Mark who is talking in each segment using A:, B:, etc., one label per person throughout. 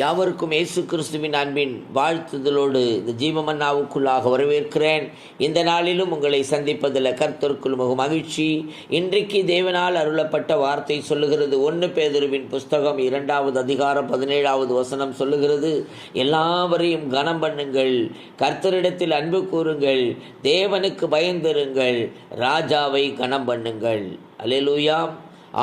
A: யாவருக்கும் இயேசு கிறிஸ்துவின் அன்பின் வாழ்த்துதலோடு இந்த ஜீவமன்னாவுக்குள்ளாக வரவேற்கிறேன். இந்த நாளிலும் உங்களை சந்திப்பதில் கர்த்தருக்குள் மிக மகிழ்ச்சி. இன்றைக்கு தேவனால் அருளப்பட்ட வார்த்தை சொல்லுகிறது. ஒன்று பேதருவின் புஸ்தகம் இரண்டாவது அதிகாரம் பதினேழாவது வசனம் சொல்லுகிறது. எல்லாவரையும் கனம் பண்ணுங்கள். கர்த்தரிடத்தில் அன்பு கூறுங்கள். தேவனுக்கு பயந்திருங்கள் ராஜாவை கனம் பண்ணுங்கள். அலையலூயா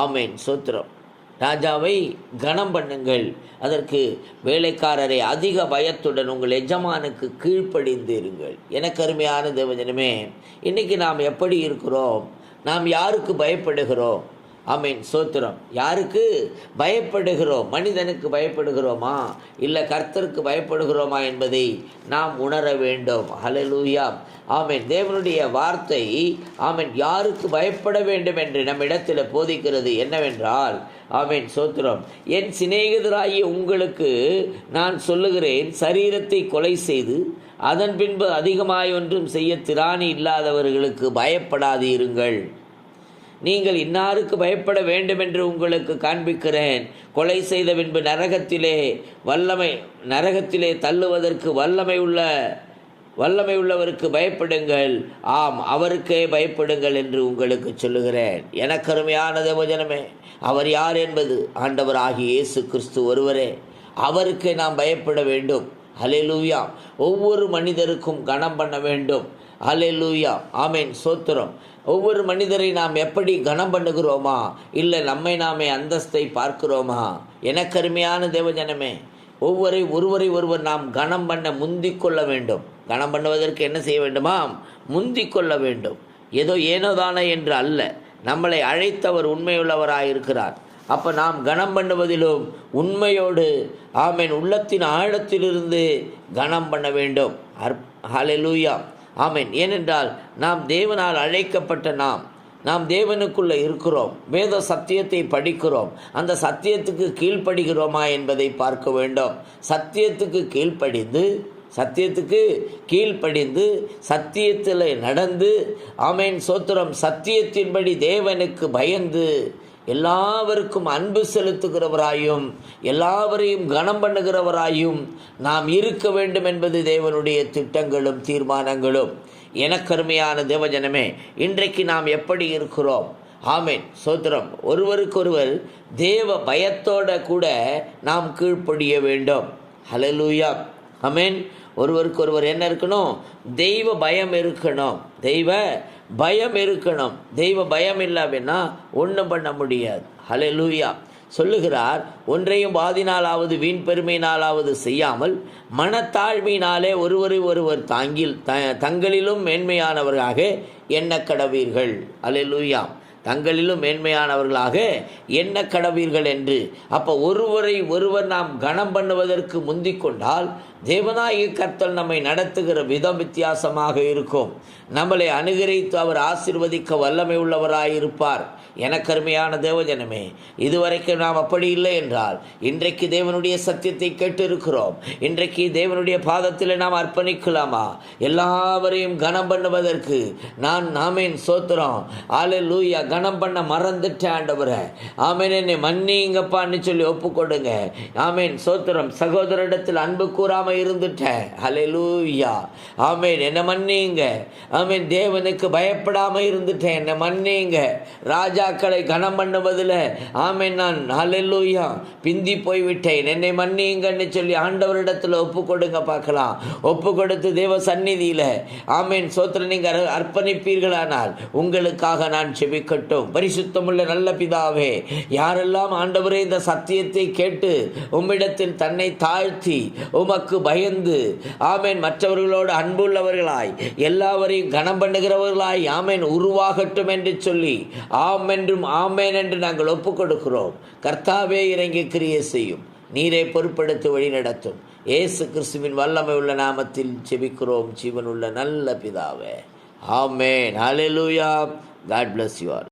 A: ஆமேன். சூத்திரம். ராஜாவை கனம் பண்ணுங்கள். அதற்கு வேலைக்காரரை அதிக பயத்துடன் உங்கள் எஜமானுக்கு கீழ்ப்படிந்து இருங்கள் எனக்கு அருமையான தேவஜனமே இன்றைக்கி நாம் எப்படி இருக்கிறோம்? நாம் யாருக்கு பயப்படுகிறோம்? ஆமீன் சோத்திரம். யாருக்கு? பயப்படுகிறோம். மனிதனுக்கு பயப்படுகிறோமா? இல்லை கர்த்தருக்கு பயப்படுகிறோமா என்பதை நாம் உணர வேண்டும். ஹலலூயா ஆமீன். தேவனுடைய வார்த்தை ஆமீன் யாருக்கு பயப்பட வேண்டும் என்று நம்மிடத்தில் போதிக்கிறது என்னவென்றால் ஆமீன் சோத்திரம். என் சிநேகிதராகிய உங்களுக்கு நான் சொல்லுகிறேன் சரீரத்தை கொலை செய்து அதன் பின்பு அதிகமாய் ஒன்றும் செய்ய திராணி இல்லாதவர்களுக்கு பயப்படாதீருங்கள். நீங்கள் இன்னாருக்கு பயப்பட வேண்டும் என்று உங்களுக்கு காண்பிக்கிறேன். கொலை செய்த பின்பு நரகத்திலே வல்லமை நரகத்திலே தள்ளுவதற்கு வல்லமை உள்ள வல்லமை உள்ளவருக்கு பயப்படுங்கள். ஆம் அவருக்கே பயப்படுங்கள் என்று உங்களுக்கு சொல்லுகிறேன். எனக்கருமையான தேவஜனமே அவர் யார் என்பது? ஆண்டவர் ஆகிய இயேசு கிறிஸ்து ஒருவரே அவருக்கே நாம் பயப்பட வேண்டும். ஹalleluya. ஒவ்வொரு மனிதருக்கும் கனம் பண்ண வேண்டும். அலெலூயா ஆமேன் சோத்திரம். ஒவ்வொரு மனிதரை நாம் எப்படி கனம் பண்ணுகிறோமா? இல்லை நம்மை நாமே அந்தஸ்தை பார்க்கிறோமா? எனக்கருமையான தேவஜனமே ஒவ்வொரு ஒருவரை ஒருவர் நாம் கனம் பண்ண முந்தி கொள்ள வேண்டும். கனம் பண்ணுவதற்கு என்ன செய்ய வேண்டுமா? முந்தி கொள்ள வேண்டும். ஏதோ ஏனோதானே என்று அல்ல. நம்மளை அழைத்தவர் உண்மையுள்ளவராக இருக்கிறார் அப்போ நாம் கனம் பண்ணுவதிலும் உண்மையோடு ஆமேன் உள்ளத்தின் ஆழத்திலிருந்து கனம் பண்ண வேண்டும். அற் ஹலெலூயா ஆமேன். ஏனென்றால் நாம் தேவனால் அழைக்கப்பட்ட நாம் நாம் தேவனுக்குள்ளே இருக்கிறோம் வேத சத்தியத்தை படிக்கிறோம் அந்த சத்தியத்துக்கு கீழ்ப்படுகிறோமா என்பதை பார்க்க வேண்டும். சத்தியத்துக்கு கீழ்ப்படிந்து சத்தியத்துக்கு கீழ்ப்படிந்து சத்தியத்தில் நடந்து ஆமேன் சோத்திரம் சத்தியத்தின்படி தேவனுக்கு பயந்து எல்லாவருக்கும் அன்பு செலுத்துகிறவராயும் எல்லாவரையும் கனம் பண்ணுகிறவராயும் நாம் இருக்க வேண்டும் என்பது தேவனுடைய திட்டங்களும் தீர்மானங்களும். எனக்கருமையான தேவஜனமே இன்றைக்கு நாம் எப்படி இருக்கிறோம்? ஆமேன். சோத்திரம். ஒருவருக்கொருவர் தேவ பயத்தோட கூட நாம் கீழ்ப்படிய வேண்டும். ஹலலூயா ஆமேன். ஒருவருக்கொருவர் என்ன இருக்கணும்? தெய்வ பயம் இருக்கணும். தெய்வ பயம் இருக்கணும். தெய்வ பயம் இல்லாமன்னா ஒன்றும் பண்ண முடியாது. ஹலலூயா சொல்லுகிறார் ஒன்றையும் பாதினாலாவது வீண் பெருமையினாலாவது செய்யாமல் மனத்தாழ்மையினாலே ஒருவரை ஒருவர் தாங்கில் த தங்களிலும் மேன்மையானவர்களாக எண்ண கடவீர்கள் அலெலுயா தங்களிலும் மேன்மையானவர்களாக என்ன கடவீர்கள் என்று. அப்போ ஒருவரை ஒருவர் நாம் கனம் பண்ணுவதற்கு முந்தி கொண்டால் தேவநாயக கர்த்தல் நம்மை நடத்துகிற விதம் வித்தியாசமாக இருக்கும். நம்மளை அனுகரித்து அவர் ஆசிர்வதிக்க வல்லமை உள்ளவராயிருப்பார். எனக்கருமையான தேவஜனமே இதுவரைக்கும் நாம் அப்படி இல்லை என்றால் இன்றைக்கு தேவனுடைய சத்தியத்தை கேட்டு இருக்கிறோம் இன்றைக்கு தேவனுடைய பாதத்தில் நாம் அர்ப்பணிக்கலாமா? எல்லாவரையும் கனம் பண்ணுவதற்கு நான் நாமேன் சோத்திரம். ஆலே லூயா கனம் பண்ண மறந்துட்டேன் ஆண்டவரை ஆமேன் என்னை மன்னிங்கப்பான்னு சொல்லி ஒப்பு கொடுங்க ஆமேன் சோத்திரம் சகோதரிடத்தில் அன்பு கூறாம இருந்துட்டேன் ஹலே லூயா ஆமேன் என்ன மன்னிங்க. ஆமேன் தேவனுக்கு பயப்படாம இருந்துட்டேன் என்ன மன்னிங்க. ராஜாக்களை கனம் பண்ணுவதில். ஆமேன் நான் ஹலெல்லூயா பிந்தி போய்விட்டேன். என்னை மன்னிங்கன்னு சொல்லி ஆண்டவரிடத்தில் ஒப்பு கொடுங்க பார்க்கலாம். ஒப்பு கொடுத்து தேவ சந்நிதியில். ஆமேன் சோத்திரம் நீங்கள் அர்ப்பணிப்பீர்களானால் உங்களுக்காக நான் செபிக்கட்டும் பரிசுத்தமுள்ள நல்ல பிதாவே யாரெல்லாம் ஆண்டவரே இந்த சத்தியத்தை கேட்டு உம்மிடத்தில் தன்னை தாழ்த்தி உமக்கு பயந்து ஆமேன் மற்றவர்களோடு அன்புள்ளவர்களாய் எல்லாவரையும் கனம் பண்ணுகிறவர்களாய் ஆமேன் உருவாகட்டும் என்று சொல்லி ஆம் என்றும் ஆமேன் என்று நாங்கள் ஒப்புக் கொடுக்கிறோம் கர்த்தாவே இறங்கி கிரியை செய்யும். நீரை பொறுப்படுத்தி வழி நடத்தும் ஏசு கிறிஸ்துவின் வல்லமை உள்ள நாமத்தில் செபிக்கிறோம் ஜீவனுள்ள நல்ல பிதாவே. ஆமேன். ஹalleluya காட் பிளஸ் யூ ஆர்